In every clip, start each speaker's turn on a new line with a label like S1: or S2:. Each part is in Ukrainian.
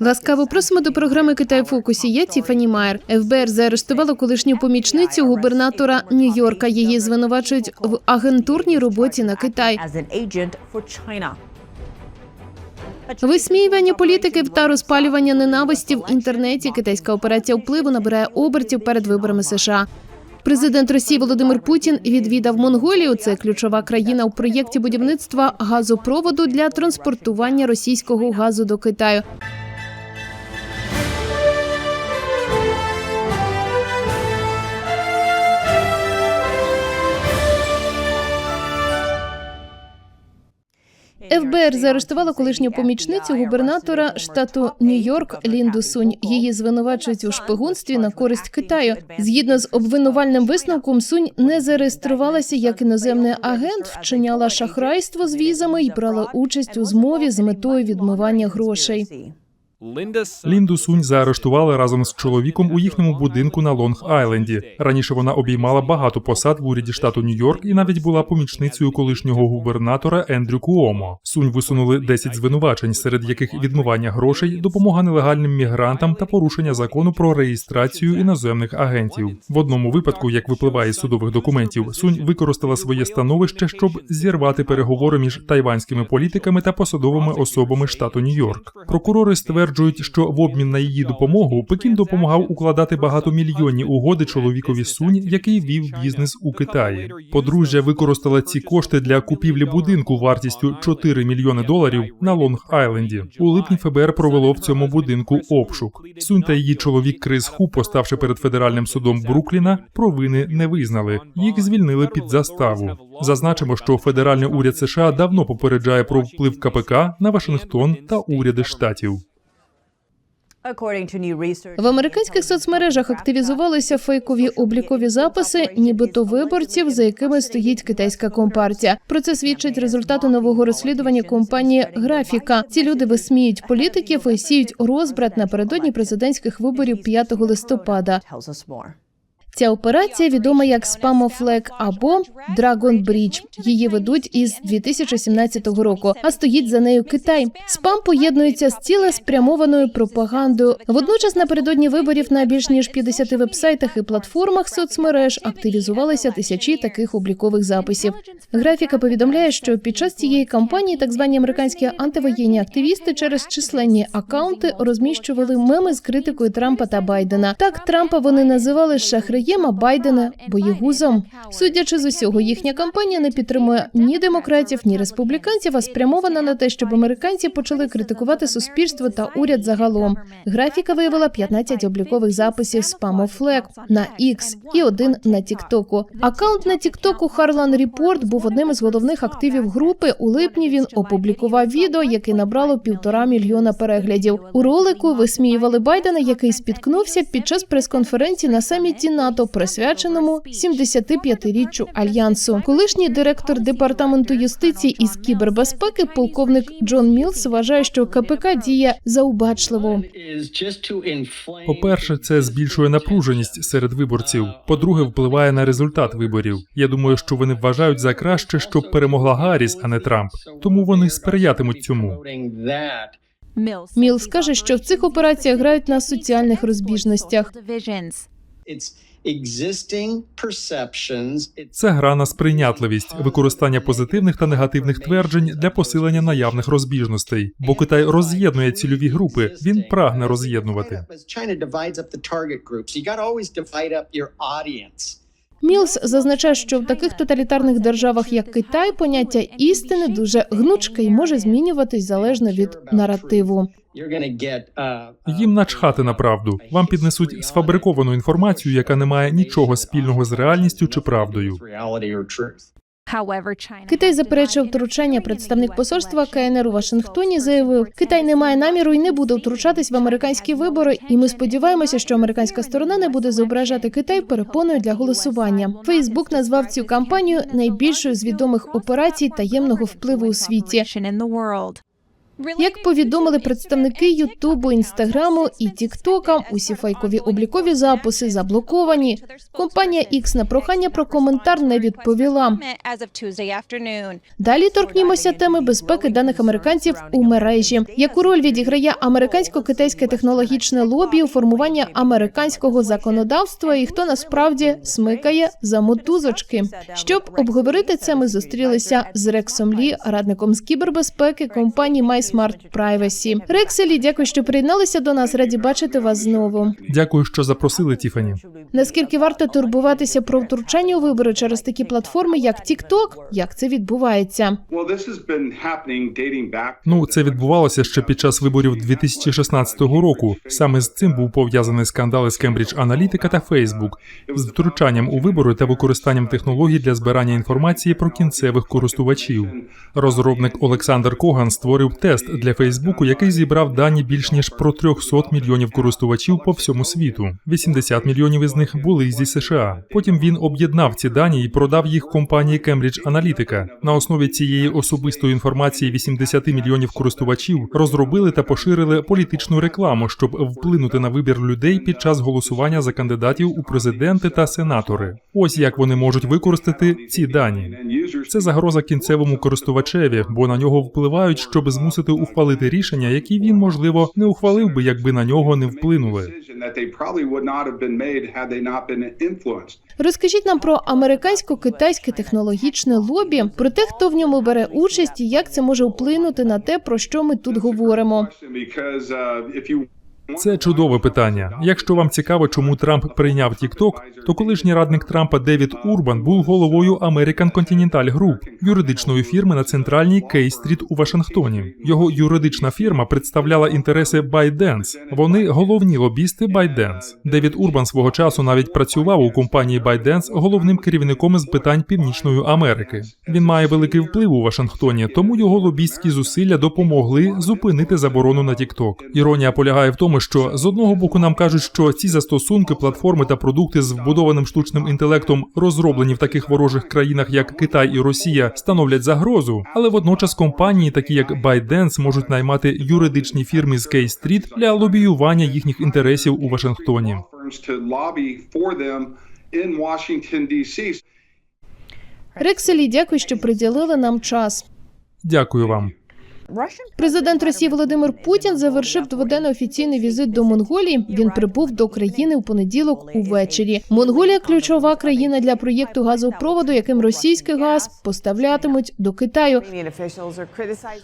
S1: Ласкаво просимо до програми Китай фокусі. Я Тіфані Майер. ФБР заарештувало колишню помічницю губернатора Нью-Йорка. Її звинувачують в агентурній роботі на Китай. Висміювання політиків та розпалювання ненависті в інтернеті. Китайська операція впливу набирає обертів перед виборами США. Президент Росії Володимир Путін відвідав Монголію. Це ключова країна у проєкті будівництва газопроводу для транспортування російського газу до Китаю. ФБР заарештувало колишню помічницю губернатора штату Нью-Йорк Лінду Сунь. Її звинувачують у шпигунстві на користь Китаю. Згідно з обвинувальним висновком, Сунь не зареєструвалася як іноземний агент, вчиняла шахрайство з візами і брала участь у змові з метою відмивання грошей.
S2: Лінду Сунь заарештували разом з чоловіком у їхньому будинку на Лонг-Айленді. Раніше вона обіймала багато посад в уряді штату Нью-Йорк і навіть була помічницею колишнього губернатора Ендрю Куомо. Сунь висунули 10 звинувачень, серед яких відмивання грошей, допомога нелегальним мігрантам та порушення закону про реєстрацію іноземних агентів. В одному випадку, як випливає з судових документів, Сунь використала своє становище, щоб зірвати переговори між тайванськими політиками та посадовими особами штату Нью-Йорк. Прокурори стверджують, що в обмін на її допомогу Пекін допомагав укладати багатомільйонні угоди чоловікові Сунь, який вів бізнес у Китаї. Подружжя використала ці кошти для купівлі будинку вартістю 4 мільйони доларів на Лонг-Айленді. У липні ФБР провело в цьому будинку обшук. Сунь та її чоловік Крис Ху, поставши перед федеральним судом Брукліна, провини не визнали. Їх звільнили під заставу. Зазначимо, що федеральний уряд США давно попереджає про вплив КПК на Вашингтон та уряди штатів.
S1: В американських соцмережах активізувалися фейкові облікові записи, нібито виборців, за якими стоїть китайська компартія. Про це свідчать результати нового розслідування компанії Графіка. Ці люди висміють політиків і сіють розбрат напередодні президентських виборів 5 листопада. Ця операція відома як Spamoфлек або Dragon Bridge. Її ведуть із 2017 року, а стоїть за нею Китай. Спам поєднується з цілеспрямованою пропагандою. Водночас напередодні виборів на більш ніж 50 вебсайтах і платформах соцмереж активізувалися тисячі таких облікових записів. Графіка повідомляє, що під час цієї кампанії так звані американські антивоєнні активісти через численні акаунти розміщували меми з критикою Трампа та Байдена. Так Трампа вони називали шахраєм, а Байдена боєгузом. Судячи з усього, їхня кампанія не підтримує ні демократів, ні республіканців, а спрямована на те, щоб американці почали критикувати суспільство та уряд загалом. Графіка виявила 15 облікових записів спамофлек на X і один на Тіктоку. Акаунт на Тіктоку Харлан Ріпорт був одним із головних активів групи. У липні він опублікував відео, яке набрало півтора мільйона переглядів. У ролику висміювали Байдена, який спіткнувся під час прес-конференції на саміті НАТО, присвяченому 75-річчю альянсу. Колишній директор департаменту юстиції із кібербезпеки, полковник Джон Мілс, вважає, що КПК діє заубачливо.
S2: По-перше, це збільшує напруженість серед виборців. По-друге, впливає на результат виборів. Я думаю, що вони вважають за краще, щоб перемогла Гарріс, а не Трамп. Тому вони сприятимуть цьому.
S1: Мілс каже, що в цих операціях грають на соціальних розбіжностях.
S2: Це гра на сприйнятливість, використання позитивних та негативних тверджень для посилення наявних розбіжностей. Бо Китай роз'єднує цільові групи. Він прагне роз'єднувати.
S1: Мілс зазначає, що в таких тоталітарних державах, як Китай, поняття істини дуже гнучке і може змінюватись залежно від наративу.
S2: Їм начхати на правду. Вам піднесуть сфабриковану інформацію, яка не має нічого спільного з реальністю чи правдою.
S1: Китай заперечив втручання. Представник посольства КНР у Вашингтоні заявив, Китай не має наміру і не буде втручатись в американські вибори. І ми сподіваємося, що американська сторона не буде зображати Китай перепоною для голосування. Фейсбук назвав цю кампанію найбільшою з відомих операцій таємного впливу у світі. Як повідомили представники Ютубу, Інстаграму і Тіктока, усі фейкові облікові записи заблоковані. Компанія X на прохання про коментар не відповіла. Далі торкнімося теми безпеки даних американців у мережі. Яку роль відіграє американсько-китайське технологічне лобі у формуванні американського законодавства, і хто насправді смикає за мотузочки? Щоб обговорити це, ми зустрілися з Рексом Лі, радником з кібербезпеки компанії MySmart Privacy. Рексе Лі, дякую, що приєдналися до нас. Раді бачити вас знову.
S2: Дякую, що запросили Тіфані.
S1: Наскільки варто турбуватися про втручання у вибори через такі платформи, як TikTok? Як це відбувається?
S2: Ну, це відбувалося ще під час виборів 2016 року. Саме з цим був пов'язаний скандал із Cambridge Analytica та Facebook з втручанням у вибори та використанням технологій для збирання інформації про кінцевих користувачів. Розробник Олександр Коган створив тест для Фейсбуку, який зібрав дані більш ніж про 300 мільйонів користувачів по всьому світу. 80 мільйонів із них були зі США. Потім він об'єднав ці дані і продав їх компанії Cambridge Analytica. На основі цієї особистої інформації 80 мільйонів користувачів розробили та поширили політичну рекламу, щоб вплинути на вибір людей під час голосування за кандидатів у президенти та сенатори. Ось як вони можуть використати ці дані. Це загроза кінцевому користувачеві, бо на нього впливають, щоб змусити ухвалити рішення, які він можливо не ухвалив би, якби на нього не вплинули.
S1: Розкажіть нам про американсько-китайське технологічне лобі, про те, хто в ньому бере участь і як це може вплинути на те, про що ми тут говоримо.
S2: Це чудове питання. Якщо вам цікаво, чому Трамп прийняв TikTok, то колишній радник Трампа Девід Урбан був головою American Continental Group, юридичної фірми на центральній Кей-стріт у Вашингтоні. Його юридична фірма представляла інтереси ByteDance. Вони головні лобісти ByteDance. Девід Урбан свого часу навіть працював у компанії ByteDance головним керівником з питань Північної Америки. Він має великий вплив у Вашингтоні, тому його лобістські зусилля допомогли зупинити заборону на TikTok. Іронія полягає в тому, що з одного боку нам кажуть, що ці застосунки, платформи та продукти з вбудованим штучним інтелектом, розроблені в таких ворожих країнах, як Китай і Росія, становлять загрозу, але водночас компанії, такі як ByteDance, можуть наймати юридичні фірми з Кей-стріт для лобіювання їхніх інтересів у Вашингтоні.
S1: Рекселі, дякую, що приділили нам час.
S2: Дякую вам.
S1: Президент Росії Володимир Путін завершив дводенний офіційний візит до Монголії. Він прибув до країни у понеділок увечері. Монголія ключова країна для проєкту газопроводу, яким російський газ поставлятимуть до Китаю.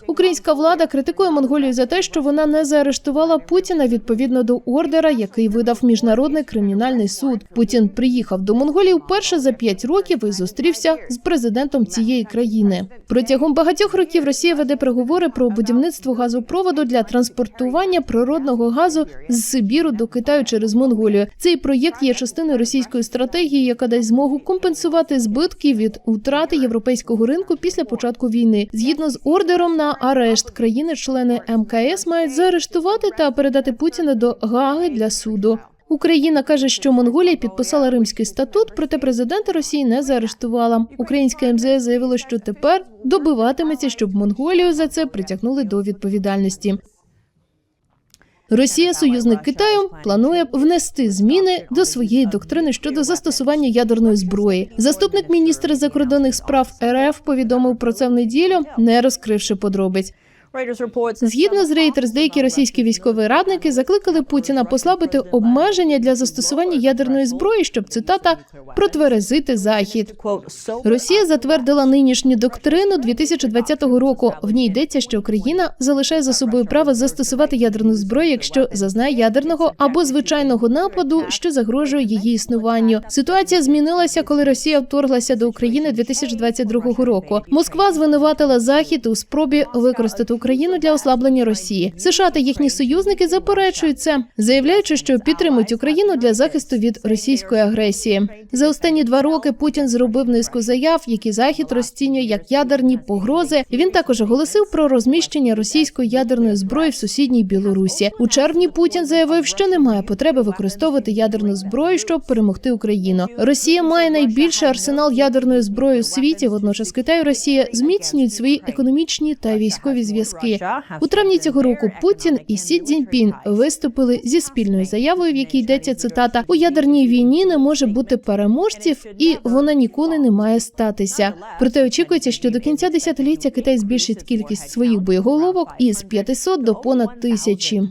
S1: Українська влада критикує Монголію за те, що вона не заарештувала Путіна відповідно до ордера, який видав міжнародний кримінальний суд. Путін приїхав до Монголії вперше за п'ять років і зустрівся з президентом цієї країни. Протягом багатьох років Росія веде переговори про будівництво газопроводу для транспортування природного газу з Сибіру до Китаю через Монголію. Цей проєкт є частиною російської стратегії, яка дасть змогу компенсувати збитки від втрати європейського ринку після початку війни. Згідно з ордером на арешт, країни-члени МКС мають заарештувати та передати Путіна до Гаги для суду. Україна каже, що Монголія підписала Римський статут, проте президента Росії не заарештувала. Українське МЗС заявило, що тепер добиватиметься, щоб Монголію за це притягнули до відповідальності. Росія, союзник Китаю, планує внести зміни до своєї доктрини щодо застосування ядерної зброї. Заступник міністра закордонних справ РФ повідомив про це в неділю, не розкривши подробиць. Згідно з Reuters, деякі російські військові радники закликали Путіна послабити обмеження для застосування ядерної зброї, щоб цитата протверезити захід. Росія затвердила нинішню доктрину 2020 року. В ній йдеться, що Україна залишає за собою право застосувати ядерну зброю, якщо зазнає ядерного або звичайного нападу, що загрожує її існуванню. Ситуація змінилася, коли Росія вторглася до України 2022 року. Москва звинуватила Захід у спробі використати Україну для ослаблення Росії. США та їхні союзники заперечують це, заявляючи, що підтримують Україну для захисту від російської агресії. За останні два роки Путін зробив низку заяв, які захід розцінює як ядерні погрози. Він також оголосив про розміщення російської ядерної зброї в сусідній Білорусі. У червні Путін заявив, що немає потреби використовувати ядерну зброю, щоб перемогти Україну. Росія має найбільший арсенал ядерної зброї у світі. Водночас Китай і Росія зміцнюють свої економічні та військові зв'язки. Пастки. У травні цього року Путін і Сі Цзіньпін виступили зі спільною заявою, в якій йдеться цитата: у ядерній війні не може бути переможців, і вона ніколи не має статися. Проте очікується, що до кінця десятиліття Китай збільшить кількість своїх боєголовок із 500 до понад тисячі.